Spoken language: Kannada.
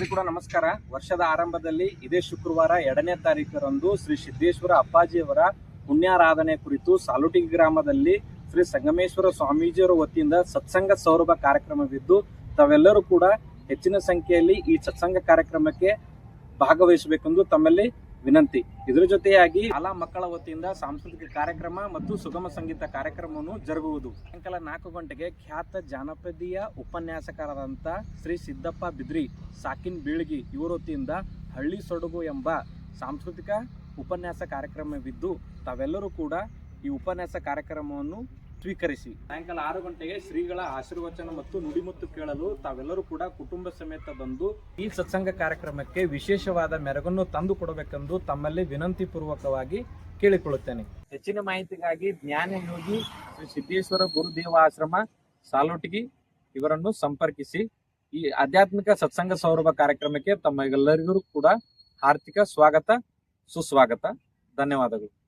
ಎಲ್ರಿಗೂ ಕೂಡ ನಮಸ್ಕಾರ. ವರ್ಷದ ಆರಂಭದಲ್ಲಿ ಇದೇ ಶುಕ್ರವಾರ ಎರಡನೇ ತಾರೀಕರಂದು ಶ್ರೀ ಸಿದ್ದೇಶ್ವರ ಅಪ್ಪಾಜಿಯವರ ಪುಣ್ಯಾರಾಧನೆ ಕುರಿತು ಸಾಲುಟಿ ಗ್ರಾಮದಲ್ಲಿ ಶ್ರೀ ಸಂಗಮೇಶ್ವರ ಸ್ವಾಮೀಜಿಯವರ ವತಿಯಿಂದ ಸತ್ಸಂಗ ಸೌರಭ ಕಾರ್ಯಕ್ರಮವಿದ್ದು, ತಾವೆಲ್ಲರೂ ಕೂಡ ಹೆಚ್ಚಿನ ಸಂಖ್ಯೆಯಲ್ಲಿ ಈ ಸತ್ಸಂಗ ಕಾರ್ಯಕ್ರಮಕ್ಕೆ ಭಾಗವಹಿಸಬೇಕೆಂದು ತಮ್ಮಲ್ಲಿ ವಿನಂತಿ. ಇದರ ಜೊತೆಯಾಗಿ ಶಾಲಾ ಮಕ್ಕಳ ವತಿಯಿಂದ ಸಾಂಸ್ಕೃತಿಕ ಕಾರ್ಯಕ್ರಮ ಮತ್ತು ಸುಗಮ ಸಂಗೀತ ಕಾರ್ಯಕ್ರಮವನ್ನು ಜರುಗುವುದು. ಸಾಯಂಕಾಲ ನಾಲ್ಕು ಗಂಟೆಗೆ ಖ್ಯಾತ ಜಾನಪದೀಯ ಉಪನ್ಯಾಸಕರಾದಂಥ ಶ್ರೀ ಸಿದ್ದಪ್ಪ ಬಿದ್ರಿ, ಸಾಕಿನ್ ಬೀಳ್ಗಿ ಇವರ ವತಿಯಿಂದ ಹಳ್ಳಿ ಸೊಡಗು ಎಂಬ ಸಾಂಸ್ಕೃತಿಕ ಉಪನ್ಯಾಸ ಕಾರ್ಯಕ್ರಮವಿದ್ದು, ತಾವೆಲ್ಲರೂ ಕೂಡ ಈ ಉಪನ್ಯಾಸ ಕಾರ್ಯಕ್ರಮವನ್ನು ಸ್ವೀಕರಿಸಿ. ಸಾಯಂಕಾಲ ಆರು ಗಂಟೆಗೆ ಶ್ರೀಗಳ ಆಶೀರ್ವಚನ ಮತ್ತು ನುಡಿಮುತ್ತು ಕೇಳಲು ತಾವೆಲ್ಲರೂ ಕೂಡ ಕುಟುಂಬ ಸಮೇತ ಬಂದು ಈ ಸತ್ಸಂಗ ಕಾರ್ಯಕ್ರಮಕ್ಕೆ ವಿಶೇಷವಾದ ಮೆರಗನ್ನು ತಂದು ಕೊಡಬೇಕೆಂದು ತಮ್ಮಲ್ಲಿ ವಿನಂತಿ ಪೂರ್ವಕವಾಗಿ ಕೇಳಿಕೊಳ್ಳುತ್ತೇನೆ. ಹೆಚ್ಚಿನ ಮಾಹಿತಿಗಾಗಿ ಜ್ಞಾನ ಯೋಗಿ ಶ್ರೀ ಸಿದ್ದೇಶ್ವರ ಗುರುದೇವ ಆಶ್ರಮ, ಸಾಲೋಟಗಿ ಇವರನ್ನು ಸಂಪರ್ಕಿಸಿ. ಈ ಆಧ್ಯಾತ್ಮಿಕ ಸತ್ಸಂಗ ಸೌರಭ ಕಾರ್ಯಕ್ರಮಕ್ಕೆ ತಮ್ಮೆಲ್ಲರಿಗೂ ಕೂಡ ಆರ್ಥಿಕ ಸ್ವಾಗತ, ಸುಸ್ವಾಗತ. ಧನ್ಯವಾದಗಳು.